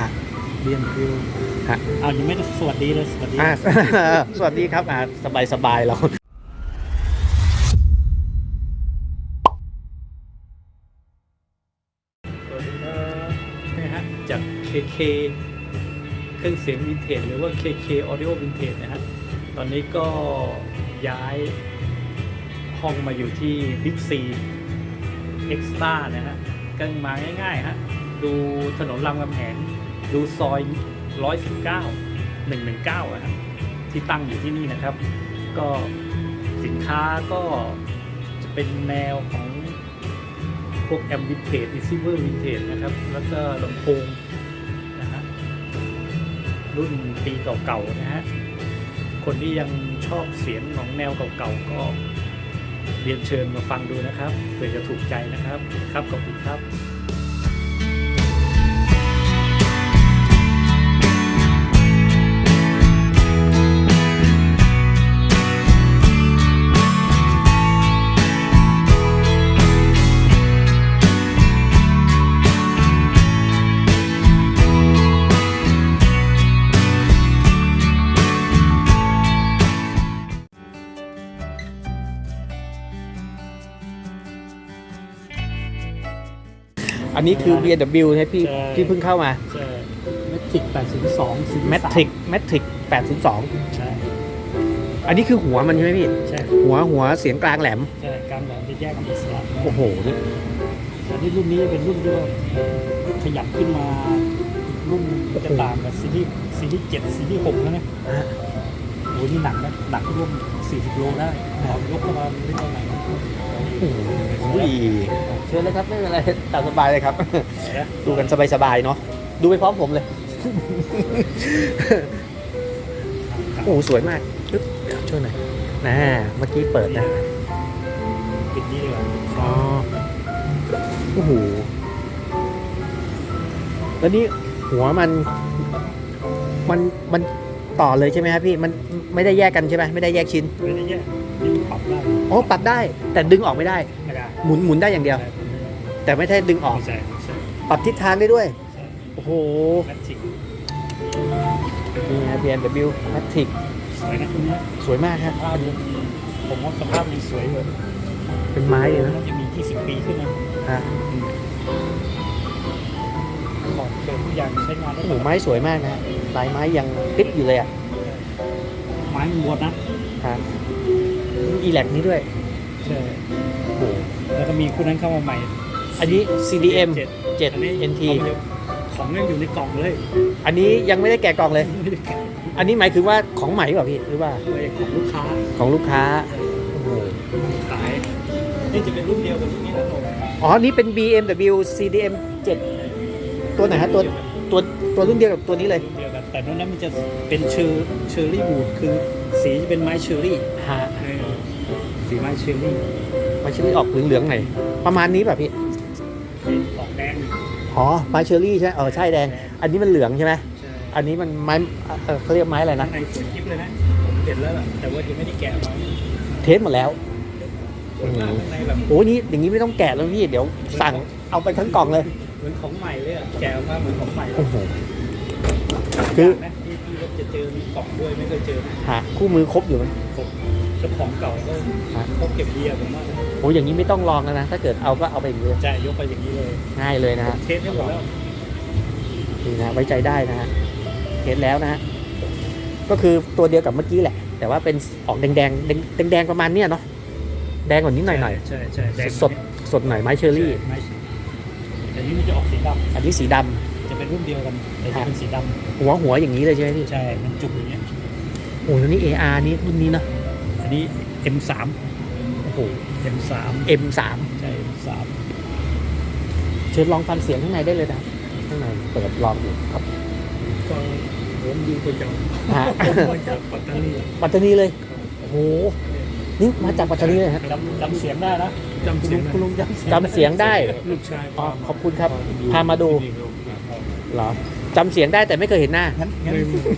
ฮะเบียนคิวฮะเอายังไม่ได้สวัสดีเลยสวัสดีอ่า สวัสดีครับอ่าสบายสบายเราสวัสดีครับนะฮะจาก KK เครื่องเสียงวินเทจหรือว่า KK Audio Vintage นะฮะ ตอนนี้ก็ย้ายห้องมาอยู่ที่ Big C Extra นะฮะก็มาง่ายๆฮะ ดูถนนรามคำแหงดูซอย 119 119อะฮะที่ตั้งอยู่ที่นี่นะครับ ก็สินค้าก็จะเป็นแนวของพวกแอมวินเทจดิซิเวอร์วินเทจนะครับ แล้วก็ลำโพงนะฮะรุ่นปีเก่าๆนะฮะ คนที่ยังชอบเสียงของแนวเก่าๆก็เรียนเชิญมาฟังดูนะครับเผื่อจะถูกใจนะครับ ครับขอบคุณครับ อันนี้คือ B&W ใช่พี่ใช่พี่เพิ่งเข้ามาใช่เมทริก802ซีรีส์ Matrix Matrix 802 ใช่อันนี้คือหัวมันใช่ไหมพี่ ใช่หัวหัวเสียงกลางแหลม ใช่การแหลมจะแยกกันอิสระโอ้โหนี่อันนี้รุ่นนี้เป็นรุ่นที่ว่าขยับขึ้นมารุ่นจะต่างกับซีรีส์ซีรีส์เจ็ดซีรีส์หกแล้วนะฮะโอ้ยนี่หนักนะหนักร่วม 40โลได้หมอยกเข้ามาไม่เท่าไหร่โอ้โหเชิญเลยครับไม่เป็นไรตามสบายเลยครับนะดูกันสบายๆเนาะดูไปพร้อมผมเลย โอ้โหสวยมากปึ๊บเดี๋ยวช่วยหน่อยนะเมื่อกี้เปิดนะปิดนี่ดีกว่าอ๋อโอ้โหแล้วนี่หัวมันมันมัน ต่อเลยใช่ไหมครับพี่มันไม่ได้แยกกันใช่ไหมไม่ได้แยกชิ้นไม่ได้แยกนี่ปรับได้อ๋อปรับได้ แต่ดึงออกไม่ได้ ไม่ได้หมุนหมุนได้อย่างเดียว แต่ไม่ได้ดึงออก ใช่ใช่ปรับทิศทางได้ด้วยใช่โอ้โหแมทริกนี่ฮะ BMW Matrix สวยนะคุณนี้สวยมากครับ ภาพยังผมว่าสภาพยังสวยเลยเป็นไม้เลยนะน่าจะมี 20 ปีขึ้นนะฮะก่อนเกิดทุกอย่างใช้งานได้โอ้โหไม้สวยมากนะฮะ ลายไม้ยังกริบอยู่เลยอะไม้มันบดนะฮะอีแลกนี้ด้วยใช่โอ้โหแล้วก็มีคู่นั้นเข้ามาใหม่ อันนี้ CDM เจ็ด7อันนี้ NT ของยังอยู่ในกล่องเลย อันนี้ยังไม่ได้แกะกล่องเลยไม่ได้แกะอันนี้หมายถึงว่าของใหม่หรือเปล่าพี่หรือว่าเลยของลูกค้าของลูกค้าโอ้โหขายนี่จะเป็นรุ่นเดียวกับรุ่นนี้นะผมอ๋อ นี่เป็น BMW CDM 7 ตัวไหนฮะตัวตัวตัวรุ่นเดียวกับตัวนี้เลย รุ่นเดียวกันแต่นั้นมันจะเป็นเชอร์เชอร์รี่บูดคือสีจะเป็นไม้เชอร์รี่ฮะเออสีไม้เชอร์รี่มันชื่อออกเหลืองๆหน่อยประมาณนี้ป่ะพี่เป็นออกแดงอ๋อไม้เชอรี่ใช่ไหมเออใช่แดง อันนี้มันเหลืองใช่ไหมใช่อันนี้มันไม้เอ่อเขาเรียกไม้อะไรข้านะงในสวยกิ๊บเลยนะผมเห็นแล้วล่ะแต่ว่ายังไม่ได้แกะมาเทสหมดแล้วสวยมากข้างในแบบโอ้ยนี่อย่างนี้ไม่ต้องแกะแล้วพี่เดี๋ยวสั่งเอาไปทั้งกล่องเลย เหมือนของใหม่เลยอะแกะออกมาเหมือนของใหม่เลยโอ้โห คือนะที่ที่จะเจอมีกล่องด้วยไม่เคยเจอนะหาคู่มือครบอยู่มั้ยผมเจ้าของเก่าก็ฮะเขาเก็บเบียร์ผมว่าโอ้ยอย่างนี้ไม่ต้องลองแล้วนะ ถ้าเกิดเอาก็เอาไปอย่างนี้เลยจะยกไปอย่างนี้เลยง่ายเลยนะฮะเทสให้หมดแล้วนี่นะไว้ใจได้นะฮะเทสแล้วนะฮะก็คือตัวเดียวกับเมื่อกี้แหละ แต่ว่าเป็นออกแดงแดงแดงแดงแดงประมาณเนี้ยเนาะแดงกว่านี้หน่อยหน่อยใช่ใช่แดงสดสดหน่อยไม้เชอรี่ใช่แต่นี่มันจะออกสีดอันนี้สีดำำ จะเป็นรุ่นเดียวกันแต่จะเป็นสีดหัวหัวอย่างนี้เลยใช่ไหมพี่ำใช่ มันจุกอย่างเงี้ย โอ้แล้วนี่ AR นี่รุ่นนี้เนาะอันนี้ M3 โอ้โห M3 M3 ใช่ M3 เชิญลองฟังเสียงข้างในได้เลยนะข้างในเปิดลองอยู่ครับก็ผมดูประจฮะำมาจากปัตตานีปัตตานีเลยโอ้โหนี่มาจากปัตตานีเลยฮะจำจำเสียงได้นะจำเสียงคุณลุงจำเสียงจำเสียงได้ ลูกชายอ๋อขอบคุณครับพามาดู เหรอจำเสียงได้แต่ไม่เคยเห็นหน้า งั้นงั้น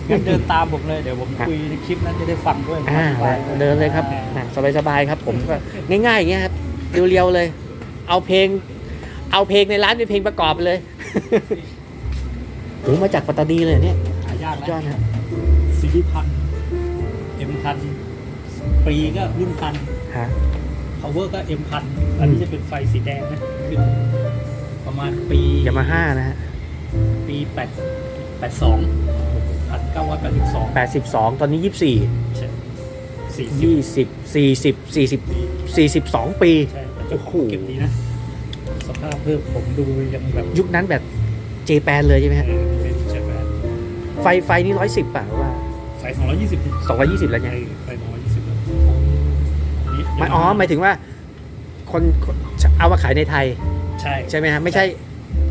งั้นเดินตามผมเลย เดี๋ยวผมครับคุยในคลิปนั้นจะได้ฟังด้วยอ่าสบายเดินเลยครับสบายๆครับ ผมก็ง่ายๆอย่างเงี้ยครับเรียวๆเลย เอาเพลง เอาเพลงในร้านเป็นเพลงประกอบไปเลยโอ้มาจากปัตตานีเลยเนี่ยหายากสุดนะยอดนะซีรีส์พันเอ็มพันปีก็รุ่นพันฮะ power ก็เอ็มพันอันนี้จะเป็นไฟสีแดงนะขึ้นประมาณปียามาฮ่านะฮะ ปีแปดแปดสองพันเก้าร้อยแปดสิบสอง82 ตอนนี้ 24สี่สิบ20 40 40 42 ปี ใช่แต่เจ้าของเก็บดีนะ สภาพเพิ่มผมดูยังแบบยุคนั้นแบบเจแปนเลยใช่ไหมเอฮะอเป็นใช่ไหมไฟไฟนี่ 110ป่ะหรือว่าไฟสองร้อยยี่สิบ220 แล้วไงไฟสองร้อยยี่สิบแล้วนี่หมายอ๋อหมายถึงว่าคนคนเอามาขายในไทย ใช่ ใช่ไหมฮะ ไม่ใช่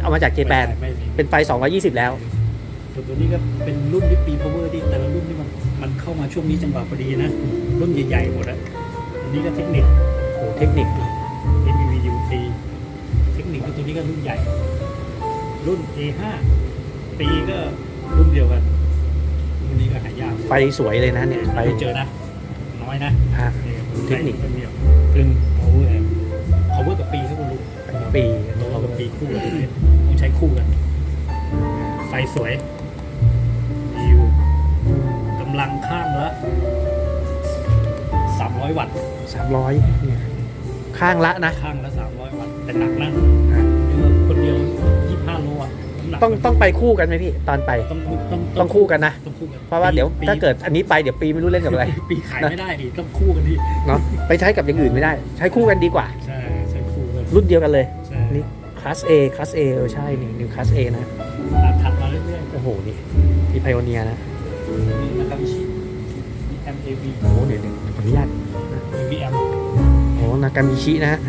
เอามาจากเจแปน ไม่มีเป็นไฟ 220 แล้ว ส่วนตัวนี้ก็เป็นรุ่นที่ปี power ที่แต่ละรุ่นที่มันมันเข้ามาช่วงนี้จังหวะพอดีนะ รุ่นใหญ่ๆหมดอะอันนี้ก็เทคนิค โอ้เทคนิค MVU T เทคนิคก็ตัวนี้ก็รุ่นใหญ่ รุ่น A5 ปีก็รุ่นเดียวกันรุ่นนี้ก็หายากไฟสวยเลยนะเนี่ย ไฟไปเจอนะ น้อยนะฮะนี่เทคนิครุ่นเดียวซึ่ง power เนี่ย power กับปีเท่ากันลูก ปี power กับปีคู่กันเลยต้องใช้คู่กัน ไฟสวยวิวกำลังข้างละ300วัตต์300เนี่ยข้างละนะ ข้างละ300วัตต์แต่หนักนะฮะเรือคนเดียว25โลอะน้ำหนักต้องต้องไปคู่กันไหมพี่ตอนไปต้องต้องต้องคู่กันนะต้องคู่กันเพราะว่าเดี๋ยวปีถ้าเกิดอันนี้ไปเดี๋ยวปีไม่รู้เล่นกับอะไร ปีขายไม่ได้ดิต้องคู่กันดิเนาะไปใช้กับอย่างอื่นไม่ได้ ใช้คู่กันดีกว่าใช่ใช้คู่กัน รุ่นเดียวกันเลย ใช่นี่คลาส A คลาส A เออใช่ นี่นิวคลาส A นะถัดมาเรื่อยโอ้โห นี่พี่ไพโอเนียนะ ๆนี่นะครับชิมี MAV โอ้โหเดี๋ยวเดี๋ยวขออนุญาตมี VM โอ้นากามิชินะฮะ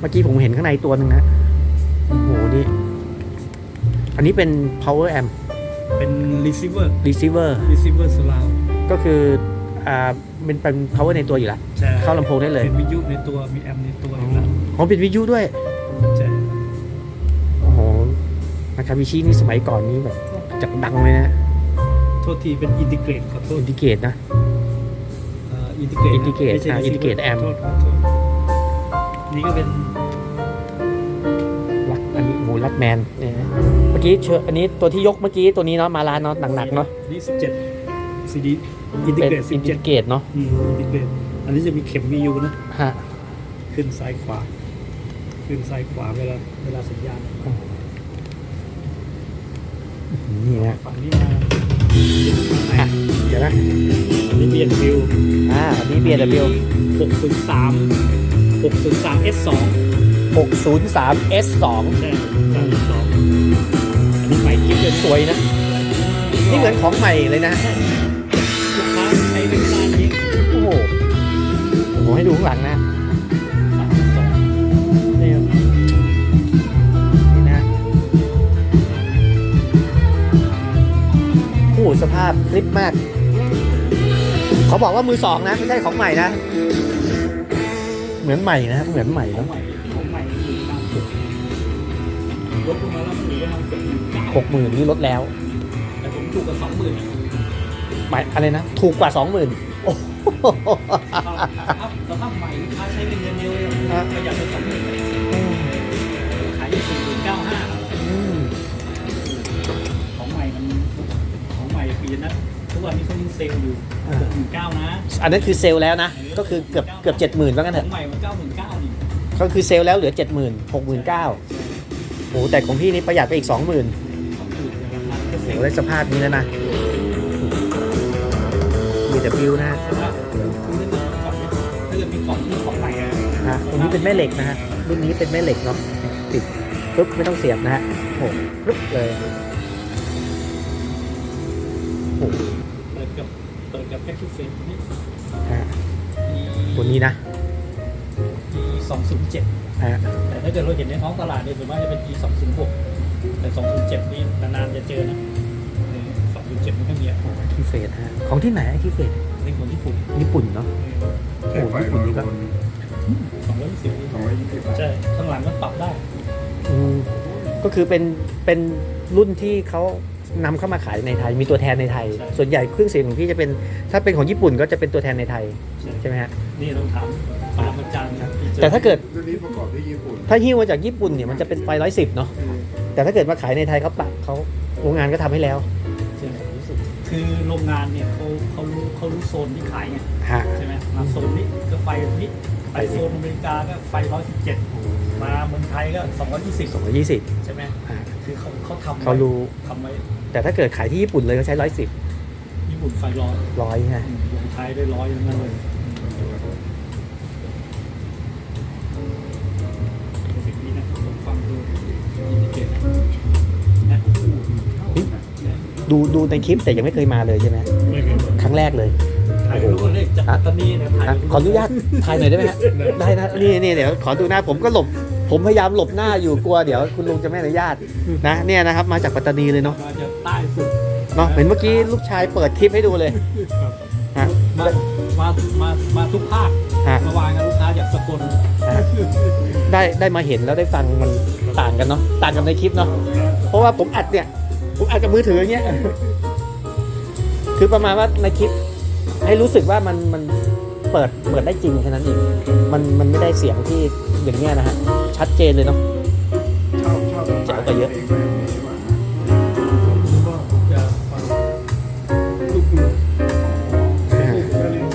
เมื่อกี้ผมเห็นข้างในตัวหนึ่งนะ โอ้โห นี่ อันนี้เป็น power amp เป็น receiver receiver receiver surround ก็คือ อ่าเป็นเป็น power ในตัวอยู่แล้ว ใช่เข้าลำโพงได้เลย เป็นวิทยุในตัวมีแอมในตัวอยู่แล้วอ๋อเป็นวิทยุด้วย ใช่โอ้โหนากามิชินี่สมัยก่อนนี้แบบจากดังเลยนะโทษทีเป็นอินทิเกรตขอโทษอินดิเกตนะอินทิเกรต Integrate อ่า Integrate amp โทษขอโทษนี่ก็เป็นรักอันนี้โอ้โหรักแมนเนี่ยนะเมื่อกี้เชออันนี้ตัวที่ยกเมื่อกี้ตัวนี้เนาะมาลานเนาะหนักๆเนาะ นี่17 CD อินทิเป็นเกรตอินดิ17เกตเนาะอืมอินทิเกรตอันนี้จะมีเข็ม VU นะฮะขึ้นซ้ายขวา ขึ้นซ้ายขวาเวลาเวลาสัญญาณนี่นะฝั่งนี้มาอะเดี๋ยวนะอันนี้ BNW อ่าอันนี้ BMW 603 603 S2 603 S2 ใช่603 S2 อันนี้ใหม่กิ๊บเลยสวยนะ นี่เหมือนของใหม่เลยนะ ผมให้ดูข้างหลังนะสองนี่ครับนี่นะโอ้โหสภาพคลิปมาก เขาบอกว่ามือสองนะ ไม่ใช่ของใหม่นะ เหมือนใหม่นะ เหมือนใหม่ของเนาะใหม่ของใหม่คือตามสุดลดลงมาแล้วมันเหลือประมาณเกือบหมื่นเก้าหกหมื่นนี่ลดแล้วแต่ผมถูกกับสองหมื่นหมายอะไรนะ ถูกกว่าสองหมื่นโอ้โห สภาพใหม่ลูกค้าใช้เป็นเงินเดียวเลยประหยัดไปสองหมื่นขายอยู่สี่หมื่นเก้าห้าของใหม่มันของใหม่ปีนะทุกวันนี้เขายังเซลล์อยู่หกหมื่นเก้านะอันนั้นคือเซลล์แล้วนะ ก็คือเกือบเกือบเจ็ดหมื่นว่างั้นเถองอะใหม่มันเก้าหมื่นเก้านี่ก็คือเซลล์แล้วเหลือเจ็ดหมื่นหกหมื่นเก้าโอ้แต่ของพี่นี่ประหยัดไปอีกสองหมื่นสองหมื่นราคาก็เซลโอ้ล์ได้สภาพนี้แล้วนะ BW นะแต่ว่าคือถ้ อะฮะตัวนี้เป็นแม่เหล็กนะฮะรุ่นนี้เป็นแม่เหล็กเนาะติดปุ๊บไม่ต้องเสียบนะฮะโอ้โหปุ๊บเลยโอ้โหเปิดกับเปิดกับแพ็กเกจเฟรมนี่ฮะตัวนี้นะ E สองศูนย์เจ็ดฮะแต่ถ้าเกิดเราเห็นในท้องตลาดเนี่ยส่วนมากจะเป็น E สองศูนย์หกแต่สองศูนย์เจ็ดนี่นานๆจะเจอนะสองศูนย์เจ็ดมันก็มีอะคีเฟสฮะของที่ไหนคีเฟสในคนญี่ปุ่นญี่ปุ่นเนาะใช้ไฟร้อยโวลต์ สองร้อยยี่สิบสองร้อยยี่สิบใช่ข้างหลังมันปรับได้ อืมก็คือเป็นเป็นรุ่นที่เขานำเข้ามาขายในไทย มีตัวแทนในไทยส่วนใหญ่เครื่องเสียงของพี่จะเป็น ถ้าเป็นของญี่ปุ่นก็จะเป็นตัวแทนในไทยใช่ไหมฮะนี่เราถามปาล์มอาจารย์ครับที่จอแต่ถ้าเกิดรุ่นนี้ประกอบที่ญี่ปุ่นถ้าหิ้วมาจากญี่ปุ่นเนี่ยมันจะเป็นไฟร้อยสิบเนาะแต่ถ้าเกิดมาขายในไทยเขาปรับเขาโรงงานก็ทำให้แล้วใช่ไหมคือโรงงานเนี่ยเขาเขารู้เขารู้โซนที่ขายไงฮะใช่ไหมมาโซนนี้ก็ไฟนี้ ไปโซนอเมริกาก็ไฟร้อยสิบเจ็ดมาเมืองไทยก็สองร้อยยี่สิบสองร้อยยี่สิบใช่ไหมคือเขาเขาทำไว้เขารู้ทำไว้แต่ถ้าเกิดขายที่ญี่ปุ่นเลยก็ใช้ร้อยสิบญี่ปุ่นไฟร้อยร้อยฮะลงไทยได้ร้อยอย่างนั้นเลยสิบนี้นะผมฟังดูอินดิเกตนะดูดูในคลิปแต่ยังไม่เคยมาเลยใช่ไหมไม่เป็นไรครั้งแรกเลยถ่ายรูปเลขจากปัตตานีเนี่ยถ่ายอะขออนุญาตถ่ายหน่อยได้ไหมฮะได้นะนี่นี่เดี๋ยวขอดูหน้าผมก็หลบ ผมพยายามหลบหน้าอยู่กลัวเดี๋ยวคุณลุงจะไม่อนุญาตนะเนี่ยนะครับมาจากปัตตานีเลยเนาะมาจากใต้สุดเนาะเห็นเมื่อกี้ลูกชายเปิดคลิปให้ดูเลยฮะ มามามามาทุกภาคฮะเมื่อวานกับลูกค้าจากสกลได้ได้มาเห็นแล้วได้ฟังมันต่างกันเนาะต่างกันในคลิปเนาะเพราะว่าผมอัดเนี่ย ผมอัดกับมือถืออย่างเงี้ยคือประมาณว่าในคลิป ให้รู้สึกว่ามันมันเปิดเปิดได้จริงแค่นั้นเองมันมันไม่ได้เสียงที่อย่างเงี้ยนะฮะชัดเจนเลยเนาะชอบชอบแจ๋วกว่าเยอะงแบบนี้ดีกว่าจะฟังลูก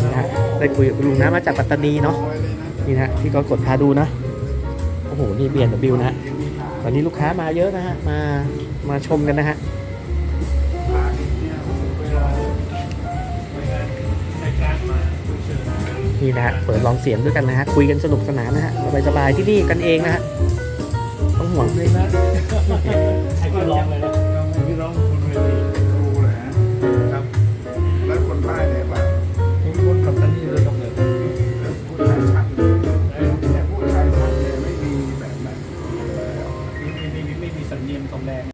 นะฮะได้คุยกับคุณลุงนะมาจากปัตตานีเนาะนี่นะฮะที่ก็กดพาดูนะโอ้โหนี่เบียนบิวนะฮะตอนนี้ลูกค้ามาเยอะนะฮะมามาชมกันนะฮะ นี่นะฮะเปิดลองเสียงด้วยกันนะฮะคุยกันสนุกสนานนะฮะสบายๆที่นี่กันเองนะฮะต้องห่วงเลยนะให้คุณ